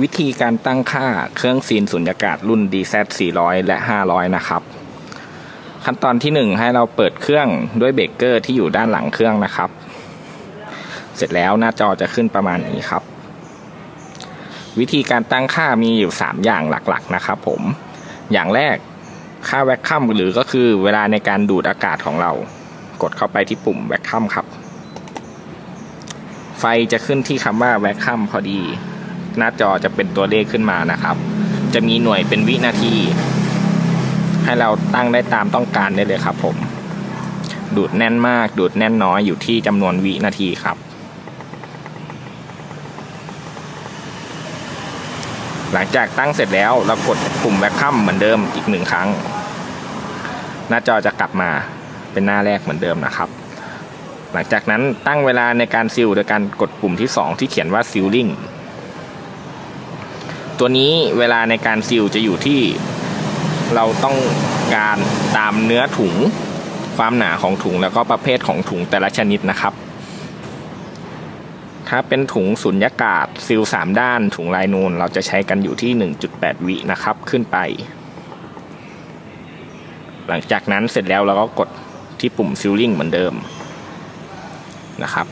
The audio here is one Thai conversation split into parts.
วิธีการตั้งค่าเครื่องซีนสุญญากาศรุ่น DZ 400 และ 500 นะครับ ขั้นตอนที่ 1 ให้เราเปิดเครื่องด้วยเบรกเกอร์ที่อยู่ด้านหลังเครื่องนะครับ เสร็จแล้วหน้าจอจะขึ้นประมาณนี้ครับ วิธีการตั้งค่ามีอยู่ 3 อย่างหลักๆนะครับผม อย่างแรกค่าแวคคัมหรือก็คือเวลาในการดูดอากาศของเรา กดเข้าไปที่ปุ่มแวคคัมครับ ไฟจะขึ้นที่คำว่าแวคคัมพอดี หน้าจอจะเป็นตัวเลขขึ้นมานะครับ จะมีหน่วยเป็นวินาที ให้เราตั้งได้ตามต้องการได้เลยครับ ผม ดูดแน่นมาก ดูดแน่นน้อยอยู่ที่จำนวนวินาทีครับ หลังจากตั้งเสร็จแล้วเรากดปุ่มแวคคัมเหมือนเดิมอีกหนึ่งครั้ง หน้าจอจะกลับมาเป็นหน้าแรกเหมือนเดิมนะครับหลังจากนั้นตั้งเวลาในการซิลโดยการกดปุ่มที่ 2 ที่เขียนว่าซิลลิง ตัวนี้เวลาในการซิลจะอยู่ที่เราต้องการตามเนื้อถุงความหนาของถุงแล้วก็ประเภทของถุงแต่ละชนิดนะครับ ถ้าเป็นถุงสุญญากาศซิล 3 ด้านถุงลายนูนเราจะใช้กันอยู่ที่ 1.8 วินะครับขึ้นไป หลังจากนั้นเสร็จแล้วเราก็กดที่ปุ่มซิลลิ่งเหมือนเดิมนะครับ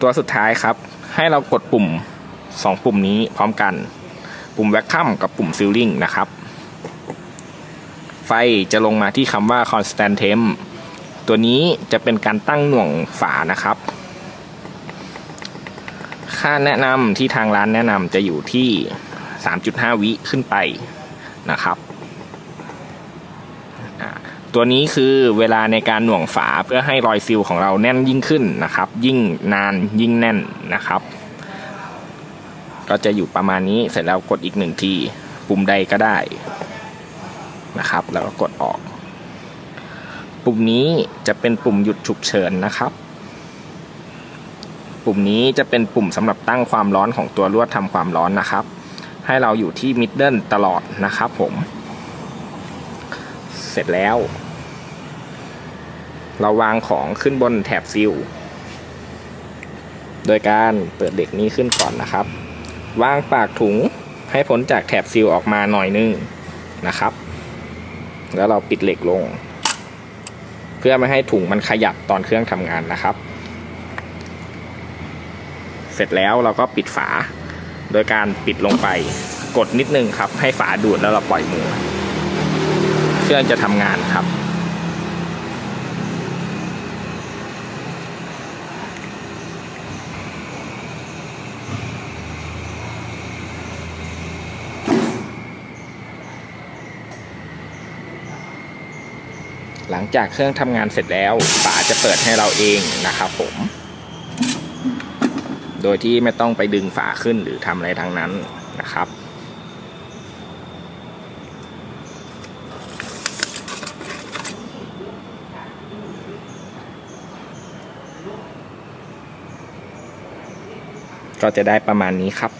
ตัวสุดท้ายครับให้เรากดปุ่ม 2 ปุ่มนี้พร้อมกัน ปุ่มแวคคัมกับปุ่มซิลลิงนะครับ ไฟจะลงมาที่คำว่า constant temp ตัวนี้จะเป็นการตั้งหน่วงฝานะครับ ค่าแนะนำที่ทางร้านแนะนำจะอยู่ที่ 3.5 วิขึ้นไปนะครับตัวนี้คือเวลาในการหน่วงฝาเพื่อให้รอยซิลของเราแน่นยิ่งขึ้นนะครับ ยิ่งนานยิ่งแน่นนะครับ ก็จะอยู่ประมาณนี้เสร็จแล้วกดอีกหนึ่งทีปุ่มใดก็ได้นะครับ แล้วก็กดออก ปุ่มนี้จะเป็นปุ่มหยุดฉุกเฉินนะครับ ปุ่มนี้จะเป็นปุ่มสำหรับตั้งความร้อนของตัวลวดทำความร้อนนะครับ ให้เราอยู่ที่มิดเดิลตลอดนะครับผม เสร็จแล้ว เราวางของขึ้นบนแถบซิลโดยการเปิดเหล็กนี้ขึ้นก่อนนะครับ วางปากถุงให้พ้นจากแถบซิลออกมาหน่อยนึงนะครับ แล้วเราปิดเหล็กลง เพื่อไม่ให้ถุงมันขยับตอนเครื่องทำงานนะครับ เสร็จแล้วเราก็ปิดฝา โดยการปิดลงไปกดนิดนึงครับ ให้ฝาดูดแล้วเราปล่อยมือ เครื่องจะทำงานครับ หลังจากเครื่องทำงานเสร็จแล้วฝาจะเปิดให้เราเองนะครับผม โดยที่ไม่ต้องไปดึงฝาขึ้นหรือทำอะไรทั้งนั้นนะครับก็จะได้ประมาณนี้ครับ